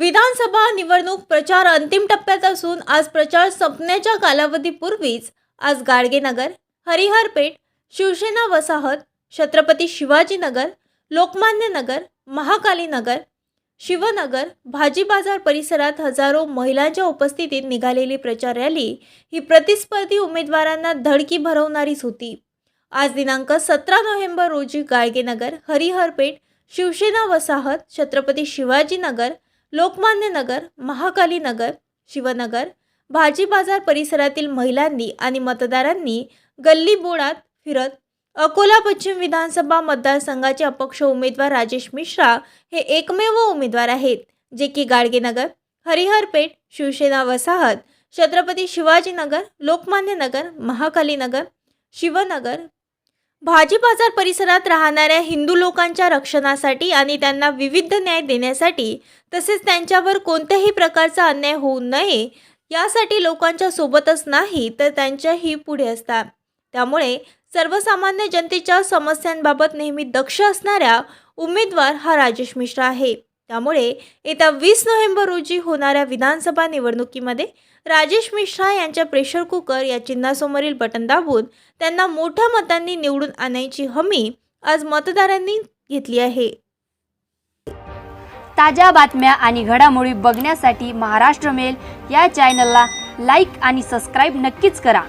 विधानसभा निवडणूक प्रचार अंतिम टप्प्यात असून आज प्रचार संपण्याच्या कालावधीपूर्वीच आज गाडगेनगर हरिहरपेठ शिवसेना वसाहत छत्रपती शिवाजीनगर लोकमान्य नगर महाकाली नगर शिवनगर भाजी बाजार परिसरात हजारो महिलांच्या उपस्थितीत निघालेली प्रचार रॅली ही प्रतिस्पर्धी उमेदवारांना धडकी भरवणारीच होती. आज दिनांक सतरा नोव्हेंबर रोजी गाडगेनगर हरिहरपेठ शिवसेना वसाहत छत्रपती शिवाजीनगर लोकमान्य नगर महाकाली नगर शिवनगर भाजी बाजार परिसरातील महिलांनी आणि मतदारांनी गल्ली बोळात फिरत अकोला पश्चिम विधानसभा मतदारसंघाचे अपक्ष उमेदवार राजेश मिश्रा हे एकमेव उमेदवार आहेत जे की गाडगेनगर हरिहरपेठ शिवसेना वसाहत छत्रपती शिवाजीनगर लोकमान्य नगर महाकाली नगर शिवनगर भाजी बाजार परिसरात राहणाऱ्या हिंदू लोकांच्या रक्षणासाठी आणि त्यांना विविध न्याय देण्यासाठी तसेच त्यांच्यावर कोणत्याही प्रकारचा अन्याय होऊ नये यासाठी लोकांच्या सोबतच नाही तर त्यांच्याही पुढे असतात. त्यामुळे सर्वसामान्य जनतेच्या समस्यांबाबत नेहमी दक्ष असणाऱ्या उमेदवार हा राजेश मिश्रा आहे. त्यामुळे येत्या वीस नोव्हेंबर रोजी होणाऱ्या विधानसभा निवडणुकीमध्ये राजेश मिश्रा यांच्या प्रेशर कुकर या चिन्हासमोरील बटन दाबून त्यांना मोठ्या मतांनी निवडून आणायची हमी आज मतदारांनी घेतली आहे. ताज्या बातम्या आणि घडामोडी बघण्यासाठी महाराष्ट्र मेल या चॅनलला लाईक आणि सबस्क्राईब नक्कीच करा.